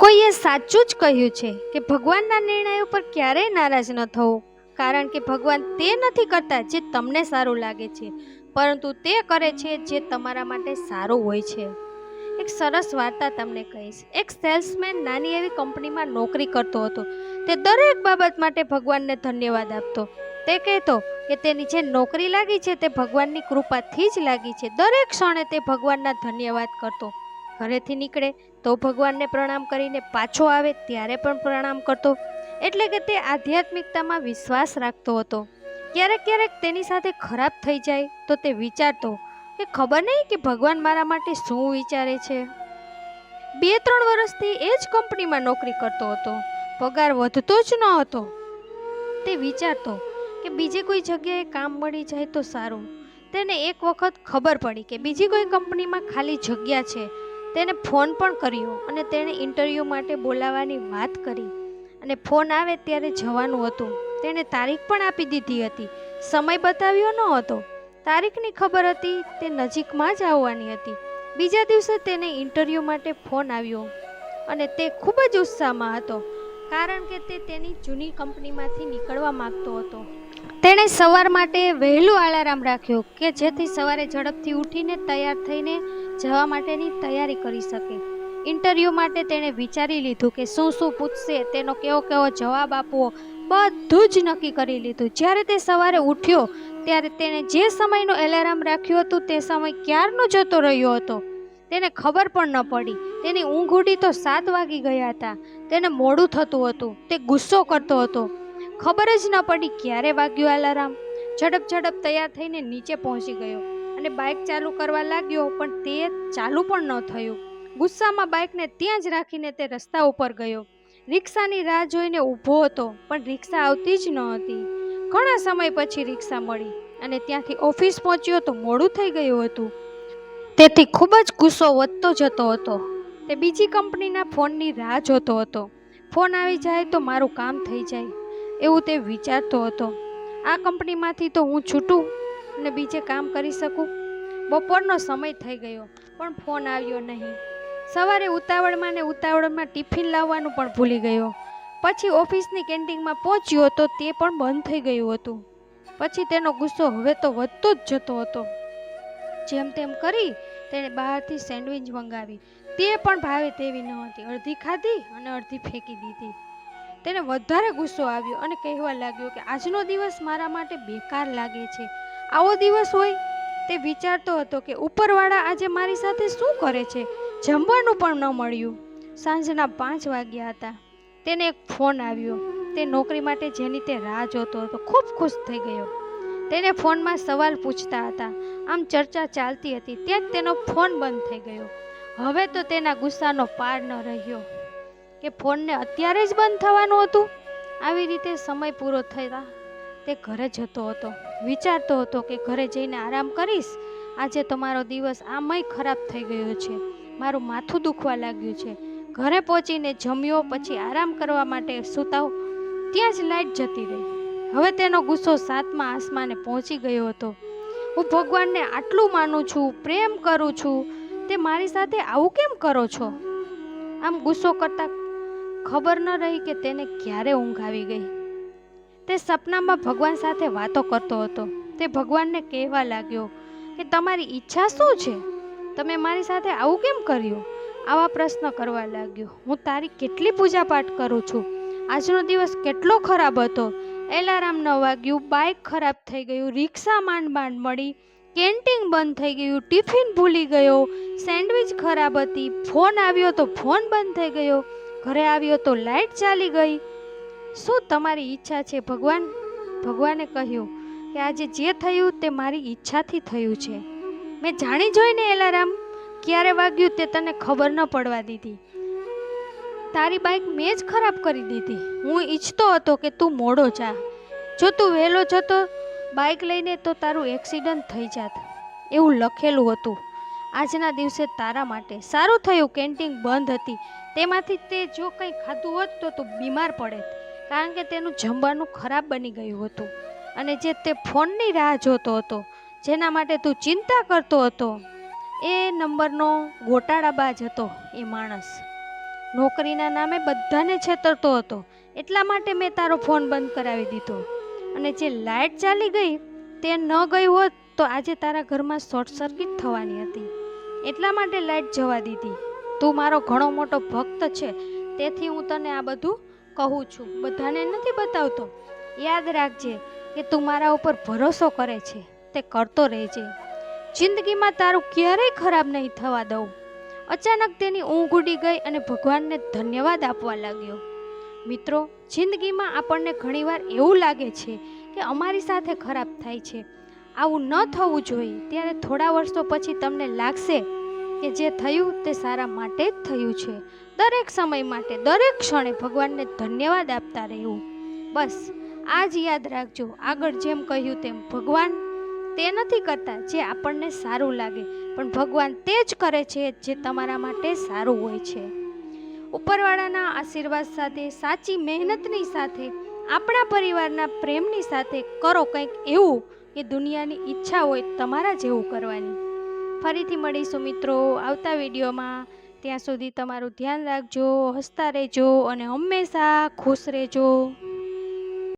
કોઈએ સાચું જ કહ્યું છે કે ભગવાનના નિર્ણય ઉપર ક્યારેય નારાજ ન થવું, કારણ કે ભગવાન તે નથી કરતા જે તમને સારું લાગે છે, પરંતુ તે કરે છે જે તમારા માટે સારું હોય છે. એક સરસ વાર્તા તમને કહીશ. એક સેલ્સમેન નાની એવી કંપનીમાં નોકરી કરતો હતો. તે દરેક બાબત માટે ભગવાનને ધન્યવાદ આપતો. તે કહેતો કે તેની જે નોકરી લાગી છે તે ભગવાનની કૃપાથી જ લાગી છે. દરેક ક્ષણે તે ભગવાનના ધન્યવાદ કરતો. ઘરેથી નીકળે તો ભગવાનને પ્રણામ કરીને પાછો આવે ત્યારે પણ પ્રણામ કરતો. એટલે કે તે આધ્યાત્મિકતામાં વિશ્વાસ રાખતો હતો. ક્યારેક ક્યારેક તેની સાથે ખરાબ થઈ જાય તો તે વિચારતો કે ખબર નહીં કે ભગવાન મારા માટે શું વિચારે છે. બે ત્રણ વર્ષથી એ જ કંપનીમાં નોકરી કરતો હતો. પગાર વધતો જ ન હતો. તે વિચારતો કે બીજે કોઈ જગ્યાએ કામ મળી જાય તો સારું. તેને એક વખત ખબર પડી કે બીજી કોઈ કંપનીમાં ખાલી જગ્યા છે. તેને ફોન પણ કર્યો અને તેણે ઇન્ટરવ્યૂ માટે બોલાવવાની વાત કરી. અને ફોન આવે ત્યારે જવાનું હતું. તેણે તારીખ પણ આપી દીધી હતી. સમય બતાવ્યો ન હતો. તારીખની ખબર હતી, તે નજીકમાં જ આવવાની હતી. બીજા દિવસે તેને ઇન્ટરવ્યૂ માટે ફોન આવ્યો અને તે ખૂબ જ ઉત્સાહમાં હતો, કારણ કે તે તેની જૂની કંપનીમાંથી નીકળવા માંગતો હતો. તેણે સવાર માટે વહેલું અલાર્મ રાખ્યું કે જેથી સવારે ઝડપથી ઉઠીને તૈયાર થઈને જવા માટેની તૈયારી કરી શકે. ઇન્ટરવ્યૂ માટે તેણે વિચારી લીધું કે શું શું પૂછશે, તેનો કેવો કેવો જવાબ આપવો, બધું જ નક્કી કરી લીધું. જ્યારે તે સવારે ઉઠ્યો, ત્યારે તેણે જે સમયનું એલાર્મ રાખ્યું હતું, તે સમય ક્યારનો જતો રહ્યો હતો? તેને ખબર પણ ન પડી. તેની ઊંઘ ઉડી તો સાત વાગી ગયા હતા. તેને મોડું થતું હતું. તે ગુસ્સો કરતો હતો. ખબર જ ન પડી ક્યારે વાગ્યું એલાર્મ. ઝડપ ઝડપ તૈયાર થઈને નીચે પહોંચી ગયો. અને બાઇક ચાલુ કરવા લાગ્યો, પણ તે ચાલુ પણ ન થયું. ગુસ્સામાં બાઇકને ત્યાં જ રાખીને તે રસ્તા ઉપર ગયો. રિક્ષાની રાહ જોઈને ઊભો હતો, પણ રિક્ષા આવતી જ ન હતી. ઘણા સમય પછી રિક્ષા મળી અને ત્યાંથી ઓફિસ પહોંચ્યો તો મોડું થઈ ગયું હતું. તેથી ખૂબ જ ગુસ્સો વધતો જતો હતો. તે બીજી કંપનીના ફોનની રાહ જોતો હતો. ફોન આવી જાય તો મારું કામ થઈ જાય, એવું તે વિચારતો હતો. આ કંપનીમાંથી તો હું છૂટું અને બીજે કામ કરી શકું? બપોરનો સમય થઈ ગયો, પણ ફોન આવ્યો નહીં. સવારે ઉતાવળમાં ને ઉતાવળમાં ટિફિન લાવવાનું પણ ભૂલી ગયો. પછી ઓફિસની કેન્ટીનમાં પહોંચ્યો તો તે પણ બંધ થઈ ગયું હતું. પછી તેનો ગુસ્સો હવે તો વધતો જ જતો હતો. જેમ તેમ કરી તેણે બહારથી સેન્ડવિચ મંગાવી. તે પણ ભાવે તેવી ન હતી. અડધી ખાધી અને અડધી ફેંકી દીધી. તેને વધારે ગુસ્સો આવ્યો અને કહેવા લાગ્યો કે આજનો દિવસ મારા માટે બેકાર લાગે છે. આવો દિવસ હોય તે વિચારતો હતો કે ઉપરવાળા આજે મારી સાથે શું કરે છે? જમવાનું પણ ન મળ્યું. સાંજના પાંચ વાગ્યા હતા. તેને એક ફોન આવ્યો. તે નોકરી માટે જેની તે રાહ જોતો હતો, ખૂબ ખુશ થઈ ગયો. તેને ફોનમાં સવાલ પૂછતા હતા. આમ ચર્ચા ચાલતી હતી, ત્યાં જ તેનો ફોન બંધ થઈ ગયો. હવે તો તેના ગુસ્સાનો પાર ન રહ્યો કે ફોનને અત્યારે જ બંધ થવાનું હતું? આવી રીતે સમય પૂરો થતા તે ઘરે જતો હતો. વિચારતો હતો કે ઘરે જઈને આરામ કરીશ? આજે તો મારો દિવસ આમય ખરાબ થઈ ગયો છે. મારું માથું દુખવા લાગ્યું છે. ઘરે પહોંચીને જમ્યો, પછી આરામ કરવા માટે સૂતાવ, ત્યાં જ લાઈટ જતી રહી. હવે તેનો ગુસ્સો સાતમા આસમાને પહોંચી ગયો હતો. હું ભગવાનને આટલું માનું છું, પ્રેમ કરું છું, તે મારી સાથે આવું કેમ કરો છો? આમ ગુસ્સો કરતા ખબર ન રહી કે તેને ક્યારે ઊંઘ આવી ગઈ. તે સપનામાં ભગવાન સાથે વાતો કરતો હતો. તે ભગવાનને કહેવા લાગ્યો કે, તમારી ઈચ્છા શું છે? તમે મારી સાથે આવું કેમ કર્યું? આવા પ્રશ્ન કરવા લાગ્યો. હું તારી કેટલી પૂજાપાઠ કરું છું? આજનો દિવસ કેટલો ખરાબ હતો? એલાર્મ ન વાગ્યું, બાઇક ખરાબ થઈ ગયું, રિક્ષા માંડ માંડ મળી, કેન્ટીન બંધ થઈ ગયું, ટિફિન ભૂલી ગયો, સેન્ડવિચ ખરાબ હતી, ફોન આવ્યો તો ફોન બંધ થઈ ગયો, ઘરે આવ્યો તો લાઇટ ચાલી ગઈ શું તમારી ઈચ્છા છે? ભગવાન, ભગવાને કહ્યું કે આજે જે થયું તે મારી ઈચ્છાથી થયું છે. મેં જાણી જોઈને એલારામ ક્યારે વાગ્યું તે તને ખબર ન પડવા દીધી. તારી બાઇક મેં જ ખરાબ કરી દીધી. હું ઈચ્છતો હતો કે તું મોડો જા. જો તું વહેલો જતો બાઇક લઈને તો તારું એક્સિડન્ટ થઈ જાત. એવું લખેલું હતું. આજના દિવસે તારા માટે. સારું થયું કેન્ટીન બંધ હતી. તેમાંથી તે જો કંઈ ખાધું હોત તો તું બીમાર પડેત. કારણ કે તેનું જમવાનું ખરાબ બની ગયું હતું. અને જે તે ફોનની રાહ જોતો હતો, જેના માટે તું ચિંતા કરતો હતો, એ નંબરનો ગોટાળાબાજ હતો એ માણસ. નોકરીના નામે બધાને છેતરતો હતો. એટલા માટે મેં તારો ફોન બંધ કરાવી દીધો. અને જે લાઇટ ચાલી ગઈ, તે ન ગઈ હોત તો આજે તારા ઘરમાં શોર્ટ સર્કિટ થવાની હતી. એટલા માટે લાઇટ જવા દીધી. તું મારો ઘણો મોટો ભક્ત છે. તેથી હું તને આ બધું કહું છું, બધાને નથી બતાવતો. યાદ રાખજે કે તું મારા ઉપર ભરોસો કરે છે, તે કરતો રહેજે. જિંદગીમાં તારું ક્યારેય ખરાબ નહીં થવા દઉં. અચાનક તેની ઊંઘ ઉડી ગઈ અને ભગવાનને ધન્યવાદ આપવા લાગ્યો. મિત્રો, જિંદગીમાં આપણને ઘણીવાર એવું લાગે છે કે અમારી સાથે ખરાબ થાય છે. આવું ન થવું જોઈએ, ત્યારે થોડા વર્ષો પછી તમને લાગશે કે જે થયું તે સારા માટે જ થયું છે. દરેક સમય માટે, દરેક ક્ષણે ભગવાનને ધન્યવાદ આપતા રહેવું. બસ આ જ યાદ રાખજો. આગળ જેમ કહ્યું તેમ ભગવાન તે નથી કરતા જે આપણને સારું લાગે, પણ ભગવાન તે જ કરે છે જે તમારા માટે સારું હોય છે. ઉપરવાળાના આશીર્વાદ સાથે, સાચી મહેનતની સાથે, આપણા પરિવારના પ્રેમની સાથે કરો કંઈક એવું કે દુનિયાની ઈચ્છા હોય તમારા જેવું કરવાની. ફરીથી મળીશું મિત્રો આવતા વિડીયોમાં. ત્યાં સુધી તમારું ધ્યાન રાખજો, હસતા રહેજો અને હંમેશા ખુશ રહેજો.